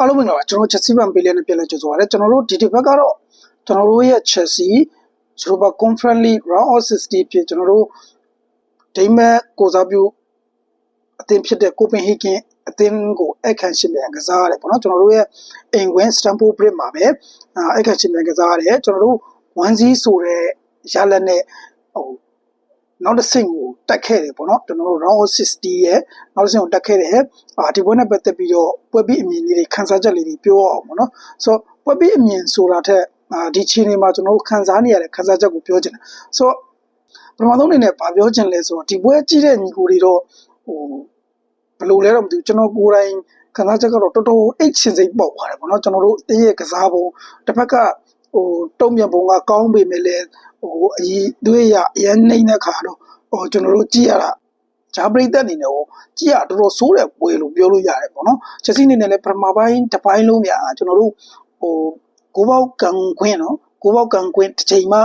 အားလုံးမင်္ဂလာပါကျွန်တော် Chelsea ဘန်ပေးလေးနဲ့ပြန်လည်ကြိုဆိုပါရစေကျွန်တော်တို့ဒီတစ်ဘက်ကတော့ကျွန်တော်တို့ရဲ့ Chelsea Europa Conference League Round of 16ဖြစ်ကျွန်တော်တို့ဒိမတ်ကိုစားပြုအသင်းဖြစ်တဲ့ Copenhagen အသင်းကိုအခန့်ရှင်မြန်ကစားရတယ်ပေါ့နော်ကျွန်တော်တို့ရဲ့အိမ်ဝင် Stamford Bridge မှာပဲအခန့်ရှင်မြန်ကစားရတယ်ကျွန်တော်တို့1-0ဆိုတဲ့ရလနဲ့ဟိုနောက်တစ်ဆင့်ကို တက်ခဲ့တယ်ပေါ့နော်ကျွန်တော်တို့ round of 60ရဲ့နောက်တစ်ဆင့်ကိုတက်ခဲ့တယ်အာဒီပွဲနဲ့ပတ်သက်ပြီးတော့ပွဲပြီးအမြင်လေးတွေခန်းစားချက်လေးတွေပြောအောင်ပေါ့နော်ဆိုတော့ပွဲပြီးအမြင်ဆိုတာထက်အာဒီချိန်တွေမှာကျွန်တော်တို့ခန်းစားနေရတဲ့ခန်းစားချက်ကိုပြောချင်တယ်ဆိုတော့ပထမဆုံးအနေနဲ့ဗာပြောချင်လဲဆိုတော့ဒီပွဲကြည့်တဲ့ညီကိုတွေတော့ဟိုဘယ်လိုလဲတော့မသိဘူးကျွန်တော်ကိုယ်တိုင်ခန်းစားချက်ကတော့တော်တော်အိတ်ချင်စိတ်ပေါက်သွားတယ်ပေါ့နော်ကျွန်တော်တို့အင်းရဲ့ကစားပုံတစ်ဖက်ကဟိုတုံ့ပြန်ပုံကကောင်းပေမဲ့လည်းဟိုအကြီးသွေးရအရင်နှိမ့်တဲ့ခါတော့ ဟိုကျွန်တော်တို့ကြည့်ရတာဂျာပရိသတ်အနေနဲ့ဟိုကြည့်ရတော်တော်ဆိုးတဲ့ပွဲလို့ပြောလို့ရတယ်ပေါ့နော်ချက်စီအနေနဲ့လည်းပထမပိုင်းတစ်ပိုင်းလုံးများကျွန်တော်တို့ဟိုကိုပေါက်ကံခွင်းနော်ကိုပေါက်ကံခွင်းတစ်ချိန်မှ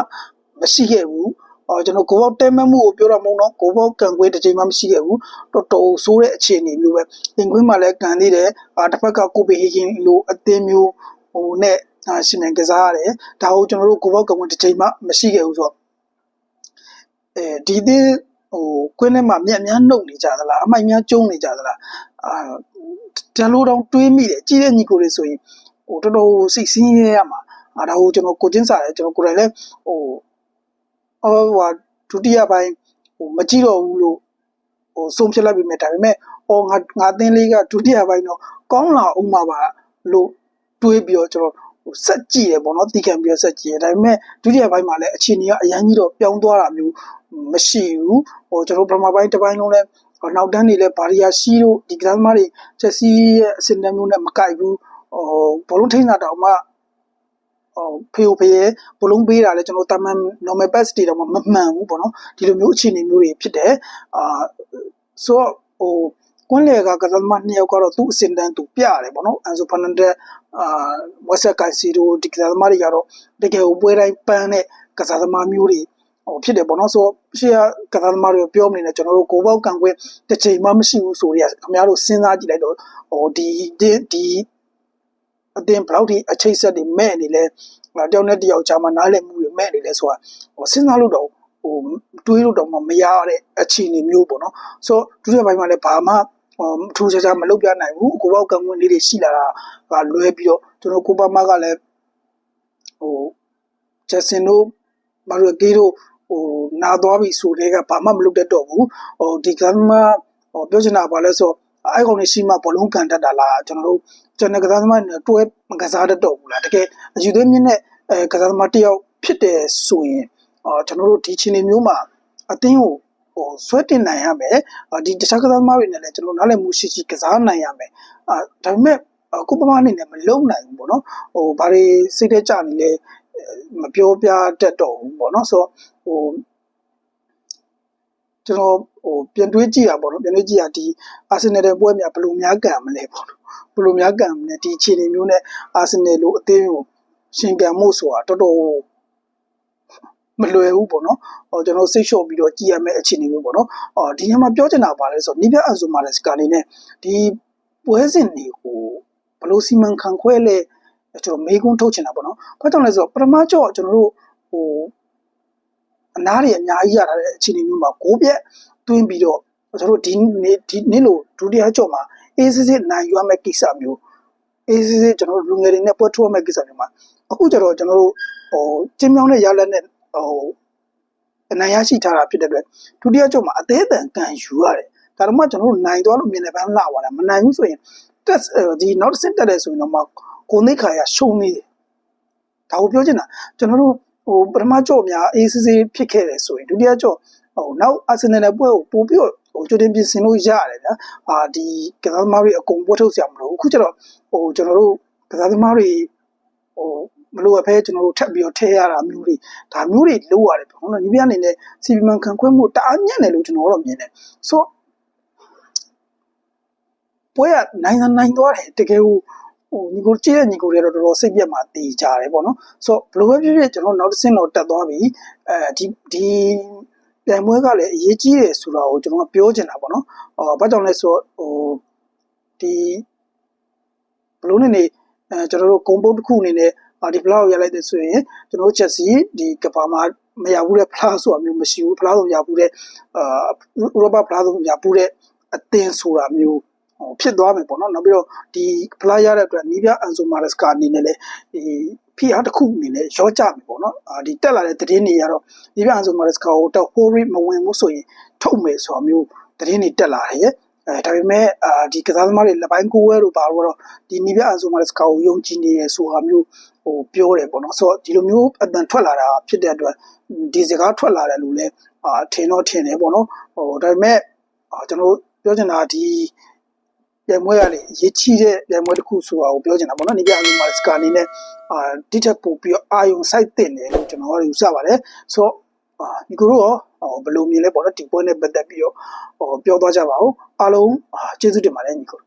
မရှိခဲ့ဘူးအော်ကျွန်တော်ကိုပေါက်တဲမမှုကိုပြောတော့မဟုတ်တော့ကိုပေါက်ကံခွင်းတစ်ချိန်မှမရှိခဲ့ဘူးတော်တော်ဆိုးတဲ့အခြေအနေမျိုးပဲအင်ခွင်းမှာလည်းကန်သေးတယ်အာတစ်ဖက်ကကိုပေဟီကင်လိုအသင်းမျိုးဟိုနဲ့အာရှင်မြန်ကစားရတယ်ဒါကိုကျွန်တော်တို့ကိုပေါက်ကံခွင်းတစ်ချိန်မှမရှိခဲ့ဘူးဆိုတော့ အဲဒီသည်ဟိုကွင်းထဲမှာမြက်များနှုတ်နေကြသလားအမိုက်များကျုံနေကြသလားအာတန်လို့တော့တွေးမိတယ်ကြည့်တဲ့ညီကိုတွေဆိုရင်ဟိုတော်တော်စိတ်ဆင်းရဲရမှာအာဒါကိုကျွန်တော်ကိုချင်းစားတယ်ကျွန်တော်ကိုယ်တိုင်လည်းဟိုဟိုဟာဒုတိယပိုင်းဟိုမကြည့်တော့ဘူးလို့ဟိုဆုံးဖြတ်လိုက်ပြီမဲ့ဒါပေမဲ့အော်ငါငါအသင်းလေးကဒုတိယပိုင်းတော့ကောင်းလာအောင်ပါပါလို့တွေးပြီးတော့ကျွန်တော် ဟိုဆက်ကြည့်တယ်ပေါ့နော်တီးခံပြီးတော့ဆက်ကြည့်တယ်ဒါပေမဲ့ဒုတိယပိုင်းမှာလည်းအခြေအနေကအရင်ကြီးတော့ပြောင်းသွားတာမျိုးမရှိဘူးဟိုကျွန်တော်ပထမပိုင်းတစ်ပိုင်းလုံးလဲနောက်တန်းနေလဲဘာရီယာရှိတို့ဒီကစားသမားတွေချက်စီရဲ့အစင်တန်းမျိုးနဲ့မကိုက်ဘူးဟိုဘောလုံးထိန်းတာတောင်မှဟိုဖေယိုဖေရဲ့ဘလုံးပေးတာလဲကျွန်တော်တာမန် normal pass တွေတော့မမှန်ဘူးပေါ့နော်ဒီလိုမျိုးအခြေအနေမျိုးတွေဖြစ်တယ်အာဆိုတော့ဟို ကွန်းလေကကစားသမားနှစ်ယောက်ကတော့သူ့အစင်တန်းသူပြရတယ်ပေါ့နော်အန်ဆိုဖာနန်ဒက်အာဝက်ဆက်ကိုင်စီတို့ဒီကစားသမားတွေကတော့တကယ်ကိုပွဲတိုင်းပန်းတဲ့ကစားသမားမျိုးတွေဟိုဖြစ်တယ်ပေါ့နော်ဆိုရှေ့ကကစားသမားတွေပြောမနေနဲ့ကျွန်တော်တို့ကိုပေါက်ကန်ခွင့်တစ်ချိန်မှမရှိဘူးဆိုတော့ခင်ဗျားတို့စဉ်းစားကြည့်လိုက်တော့ဟိုဒီဒီအတင်းဘလောက်ထိအချိတ်ဆက်တွေမဲ့နေလဲတယောက်နဲ့တယောက်ကြားမှာနားလည်မှုတွေမဲ့နေလဲဆိုတာဟိုစဉ်းစားလို့တော့ဟိုတွေးလို့တော့မရတဲ့အခြေအနေမျိုးပေါ့နော်ဆိုတော့ဒုတိယပိုင်းမှာလည်းဘာမှဟို ထူးခြားခြားမလုပ်ပြနိုင်ဘူးကိုပေါက်ကံဝင်လေးတွေရှိလာတာကလွဲပြီးတော့ကျွန်တော်ကိုပါမကလည်းဟိုချက်စင်တို့မာရိုဂီတို့ဟိုနာသွားပြီဆိုတဲ့ကဘာမှမလုပ်တတ်တော့ဘူးဟိုဒီကမ်းမဟိုပြောချင်တာဘာလဲဆိုအဲ့ကောင်နေရှိမှဘလုံးကန်တတ်တာလားကျွန်တော်တို့ကျွန်တော်ကစားသမားတွေတွဲမကစားတတ်တော့ဘူးလားတကယ်အယူသွေးမြင့်တဲ့အဲကစားသမားတယောက်ဖြစ်တယ်ဆိုရင်အော်ကျွန်တော်တို့ဒီချင်းနေမျိုးမှာအတင်းကို ဟိုဆွဲတင်နိုင်ရမယ်ဒီတခြားကစားသမားတွေနဲ့လည်းကျွန်တော်နားလည်မှုရှိရှိကစားနိုင်ရမယ်အာဒါပေမဲ့ကိုပမာအနေနဲ့မလုံနိုင်ဘူးပေါ့နော်ဟိုဘာတွေစိတ်ထဲကြနေလဲမပြောပြတတ်တော့ဘူးပေါ့နော်ဆိုတော့ဟိုကျွန်တော်ဟိုပြန်တွေးကြည့်တာပေါ့နော်ပြန်တွေးကြည့်တာဒီအာဆင်နယ်ရဲ့ပွဲများဘယ်လိုများကံမလဲပေါ့နော်ဘယ်လိုများကံမလဲဒီအခြေအနေမျိုးနဲ့အာဆင်နယ်လိုအသင်းကိုရှင်ကံမှုဆိုတာတော်တော် မလွယ်ဘူးပေါ့နော်ဟောကျွန်တော်စိတ်လျှော့ပြီးတော့ကြည်ရမယ့်အခြေအနေမျိုးပေါ့နော်အော်ဒီညမှာပြောချင်တာပါလဲဆိုတော့နိပြအဇူမာလက်စကနေနဲ့ဒီပွဲစဉ်တွေကိုဘယ်လိုစီမံခန့်ခွဲလဲကျွန်တော်မေးခွန်းထုတ်ချင်တာပေါ့နော်။ဘာကြောင့်လဲဆိုတော့ပထမကြော့ကျွန်တော်တို့ဟိုအနားတွေအများကြီးရတာတဲ့အခြေအနေမျိုးမှာကိုပြက်တွင်းပြီးတော့ကျွန်တော်တို့ဒီနေ့ဒီနေ့လိုဒုတိယကြော့မှာအေးစစ်စစ်နိုင်ရွာမဲ့ကိစ္စမျိုးအေးစစ်စစ်ကျွန်တော်တို့လူငယ်တွေနဲ့ပွဲထိုးမဲ့ကိစ္စမျိုးမှာအခုကျတော့ကျွန်တော်တို့ဟိုကျင်းမြောင်းတဲ့ရလက်နဲ့ ဟိုအနိုင်ရရှိထားတာဖြစ်တဲ့အတွက်ဒုတိယကြော့မှာအသေးအတန်ကန်ယူရတယ်ဒါတော့မှကျွန်တော်တို့နိုင်သွားလို့မြင်နေပန်းလာသွားတယ်မနိုင်ဘူးဆိုရင်တက်ဒီနောက်တစ်ဆင့်တက်တယ်ဆိုရင်တော့မှကိုနိခါရရှုံနေတယ်ဒါကိုပြောချင်တာကျွန်တော်တို့ဟိုပထမကြော့များအေးစစ်စစ်ဖြစ်ခဲ့တယ်ဆိုရင်ဒုတိယကြော့ဟိုနောက်အာဆင်နယ်ရဲ့ပွဲကိုပို့ပြီးတော့ဟိုကြိုတင်ပြင်ဆင်လို့ရတယ်ဗျာအာဒီကစားသမားတွေအကုန်ပွဲထုတ်ဆရာမလို့အခုကျတော့ဟိုကျွန်တော်တို့ကစားသမားတွေဟို မလို့အဖဲကျွန်တော်တို့ထပ်ပြီးတော့ထဲရတာမျိုးတွေဒါမျိုးတွေလိုရတယ်ပေါ့နော်ညီပြအနေနဲ့စီပီမန်ခံခွဲမှုတအားညံ့တယ်လို့ကျွန်တော်တို့မြင်တယ်ဆိုပွဲကနိုင်နိုင်သွားတယ်တကယ်ကိုဟိုညီကိုကြည့်တဲ့ညီကိုတွေတော့တော်တော်စိတ်ပြက်မှတည်ကြတယ်ပေါ့နော်ဆိုတော့ဘယ်လိုပဲဖြစ်ဖြစ်ကျွန်တော်နောက်တစ်ဆင့်တော့တက်သွားပြီအဲဒီဒီပြန်ပွဲကလည်းအရေးကြီးတယ်ဆိုတာကိုကျွန်တော်ကပြောချင်တာပေါ့နော်ဟောဘာကြောင့်လဲဆိုတော့ဟိုဒီဘလို့နေနေအဲကျွန်တော်တို့ဂုံပုတ်တစ်ခုအနေနဲ့အာ ဒီဖလားကိုရလိုက်တဲ့ဆိုရင်ကျွန်တော်တို့ချက်စီဒီကဘာမှာမရဘူးတဲ့ဖလားဆိုတာမျိုးမရှိဘူးဖလားဆုံးရဘူးတဲ့အာဥရောပဖလားဆုံးရဘူးတဲ့အသင်းဆိုတာမျိုးဟိုဖြစ်သွားမယ်ပေါ့နော်နောက်ပြီးတော့ဒီဖလားရတဲ့အတွက်နီးပြအန်ဆိုမာရက်စကာအနေနဲ့လည်းဒီဖိအားတစ်ခုအနေနဲ့ရောကြမယ်ပေါ့နော်အာဒီတက်လာတဲ့သတင်းတွေကတော့နီးပြအန်ဆိုမာရက်စကာကိုတော့ဟိုရီမဝင်ဘူးဆိုရင်ထုတ်မယ်ဆိုတာမျိုးသတင်းတွေတက်လာတယ်အဲဒါပေမဲ့အာဒီကစားသမားတွေလက်ပိုင်းကိုဝဲလို့ပါတော့ဒီနီးပြအန်ဆိုမာရက်စကာကိုယုံကြည်နေရဆိုတာမျိုး ဟိုပြောတယ်ပေါ့နော်ဆိုတော့ဒီလိုမျိုးအတန်ထွက်လာတာဖြစ်တဲ့အတွက်ဒီစကားထွက်လာတယ်လို့လည်းအာထင်တော့ထင်တယ်ပေါ့နော်ဟိုဒါပေမဲ့အာကျွန်တော်ပြောချင်တာဒီပြိုင်ပွဲကလေရေးချီတဲ့ပြိုင်ပွဲတစ်ခုဆိုတာကိုပြောချင်တာပေါ့နော်ဒီပြအန်မာစကာအနေနဲ့အာတိတက်ပို့ပြီးအာယုံစိုက်တင်တယ်လို့ကျွန်တော်ကယူဆပါတယ်ဆိုတော့အာဒီကိုတော့ဘယ်လိုမြင်လဲပေါ့နော်ဒီပွဲနဲ့ပတ်သက်ပြီးတော့ဟောပြောသွားကြပါဦးအားလုံးကျေးဇူးတင်ပါတယ်ညီကို